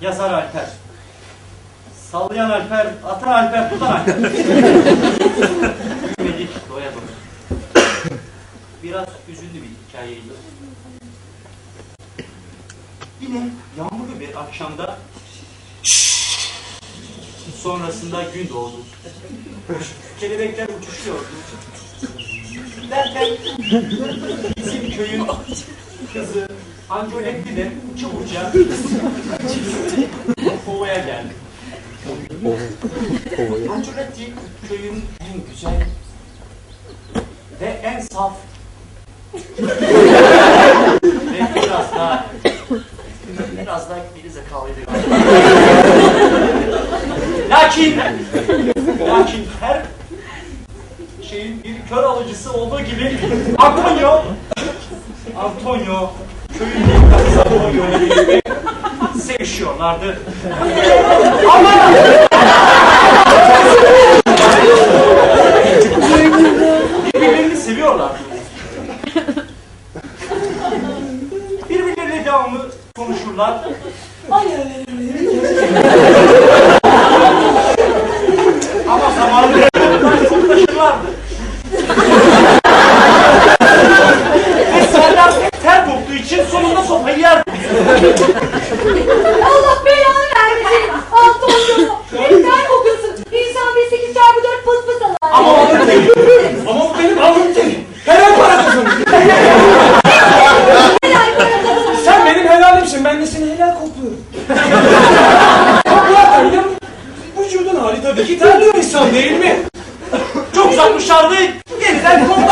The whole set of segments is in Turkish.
Yazar Alper. Sallayan Alper, atan Alper, tutan Alper. Doya. Biraz üzüldü bir hikayeydi. Yine yağmurlu bir akşamda sonrasında gün doğdu. Kelebekler uçuşuyordu. Derken bizim köyün kızı Ancoletti de uça Kovaya geldi. Ancoletti köyün en güzel ve en saf ve biraz da biraz da geri zekalıydı. lakin lakin her şeyin bir kör alıcısı olduğu gibi Antonio Antonio köyün ilk kızı Antonio ile birlikte sevişiyorlardı. Ama birbirlerini seviyorlardı. Birbirleriyle devamlı konuşurlar. Ama helalimsin. Ben de seni helal kokluyorum. Koklarken vücudun hali tabii ki terliyor insan değil mi? Çok uzatmışlardı. Yeniden koklaşmaya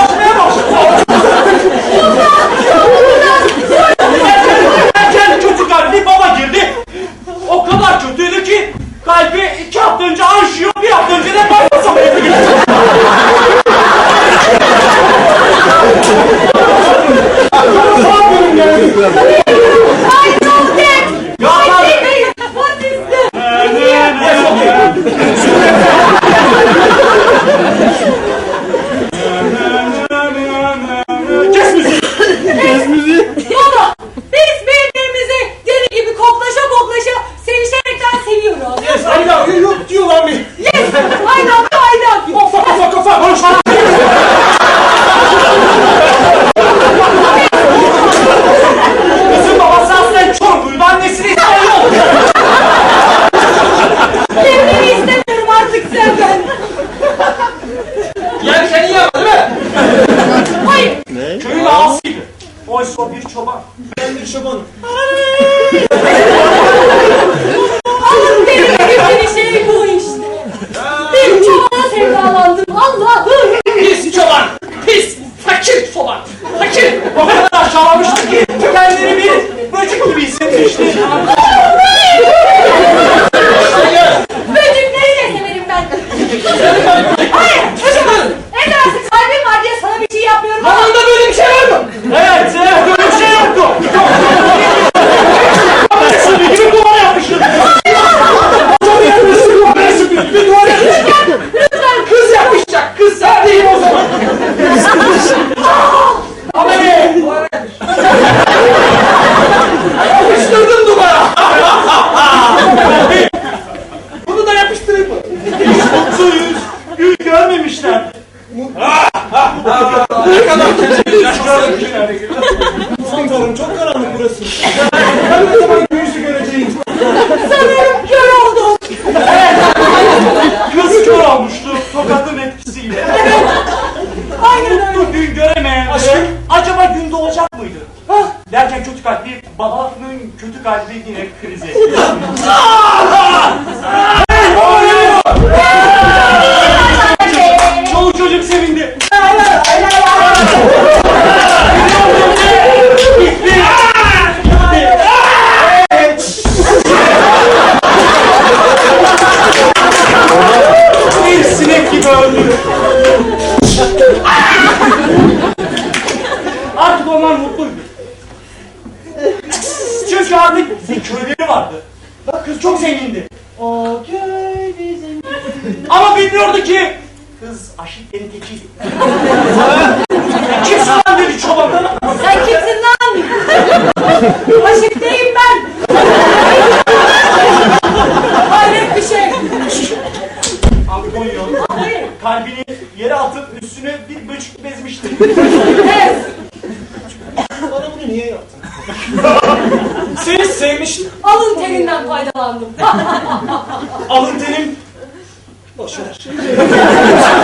Ben bir çobanım. Allah'ım benim gibi şey bu işte. Bir çobana sevdalandım. Allah'ım. Pis çoban. Pis. Fakir çoban. Fakir. O kadar aşağılamıştı ki kendini bir böcek gibi hissetmişti. Böcekleri de severim ben. Hayır. Ödemem. Edersin kalbim var diye sana bir şey yapmıyorum. ama- Anında böyle bir şey var mı? Evet, evet, böyle bir şey yoktu. Sürü gibi duvara yapmıştı. Çok yapmışsın. Ben süpür gibi duvar yapmışım. Kız yapmışacak. Kız sen değil o zaman. Ama ne? Yapıştırdım duvara. Bunu da yapıştırayım mı? Mutlu yüz, gül görmemişler. Tanrım çok karanlık burası. Ben ne zaman yüzü göreceğim? Sanırım kör oldum. Kız kör olmuştu tokatın etkisiyle. Aynen öyle. Mutlu gün göremeyen Aşkım. acaba gün doğacak mıydı? Derken kötü kalpli babanın kötü kalbi yine kriz bilmiyordu ki kız aşiklerin tekiydi. Kimsin lan dedi çoban? Sen kimsin lan? Aşıktayım ben. Hayret bir şey. Apollon Hayır. kalbini yere atıp üstüne bir böcük bezmişti. Evet. Bana bunu niye yaptın? Seni sevmiştim. Alın terinden faydalandım. Alın tenim. 我说是。